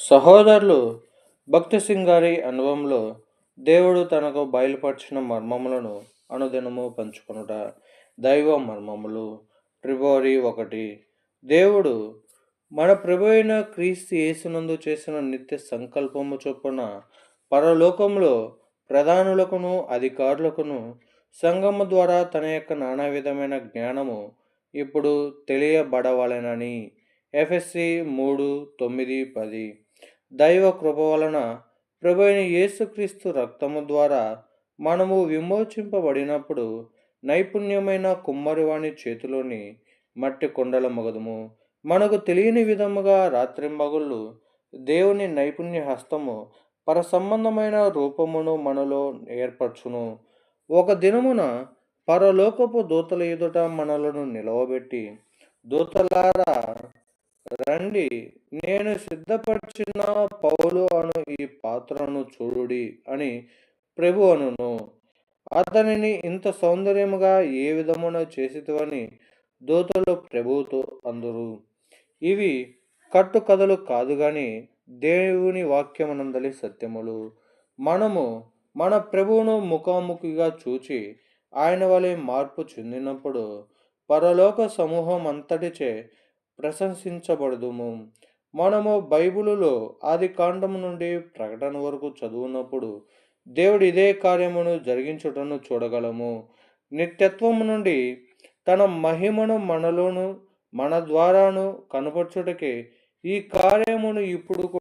సహోదరులు భక్తి సింగ్ గారి అనుభవంలో దేవుడు తనకు బయలుపరిచిన మర్మములను అనుదినము పంచుకొనుట. దైవ మర్మములు. ట్రిబోరి ఒకటి. దేవుడు మన ప్రభు అయిన క్రీస్తు యేసునందు చేసిన నిత్య సంకల్పము చొప్పున పరలోకంలో ప్రధానులకును అధికారులకును సంఘము ద్వారా తన యొక్క నానా విధమైన జ్ఞానము ఇప్పుడు తెలియబడవలెనని ఎఫ్ఎస్సి మూడు తొమ్మిది పది. దైవ కృప వలన ప్రభు అయిన యేసుక్రీస్తు రక్తము ద్వారా మనము విమోచింపబడినప్పుడు నైపుణ్యమైన కుమ్మరివాణి చేతిలోని మట్టి కొండల మగదుము. మనకు తెలియని విధముగా రాత్రింబగుళ్ళు దేవుని నైపుణ్య హస్తము పర సంబంధమైన రూపమును మనలో ఏర్పరచును. ఒక దినమున పరలోకపు దూతల ఎదుట మనలను నిలవబెట్టి దూతలారా రండి. నేను సిద్ధపరిచిన పౌలు అను ఈ పాత్రను చూడుడి అని ప్రభు అనును. అతనిని ఇంత సౌందర్యముగా ఏ విధమున చేసేవని దూతలు ప్రభువుతో అందరు. ఇవి కట్టు కథలు కాదు గాని దేవుని వాక్యమునందలి సత్యములు. మనము మన ప్రభువును ముఖాముఖిగా చూచి ఆయన వలె మార్పు చెందినప్పుడు పరలోక సమూహం అంతటిచే ప్రశంసించబడదుము. మనము బైబిలులో ఆది కాండము నుండి ప్రకటన వరకు చదువునప్పుడు దేవుడు ఇదే కార్యమును జరిగించుటను చూడగలము. నిత్యత్వము నుండి తన మహిమను మనలోను మన ద్వారాను కనపరచుటకే ఈ కార్యమును ఇప్పుడు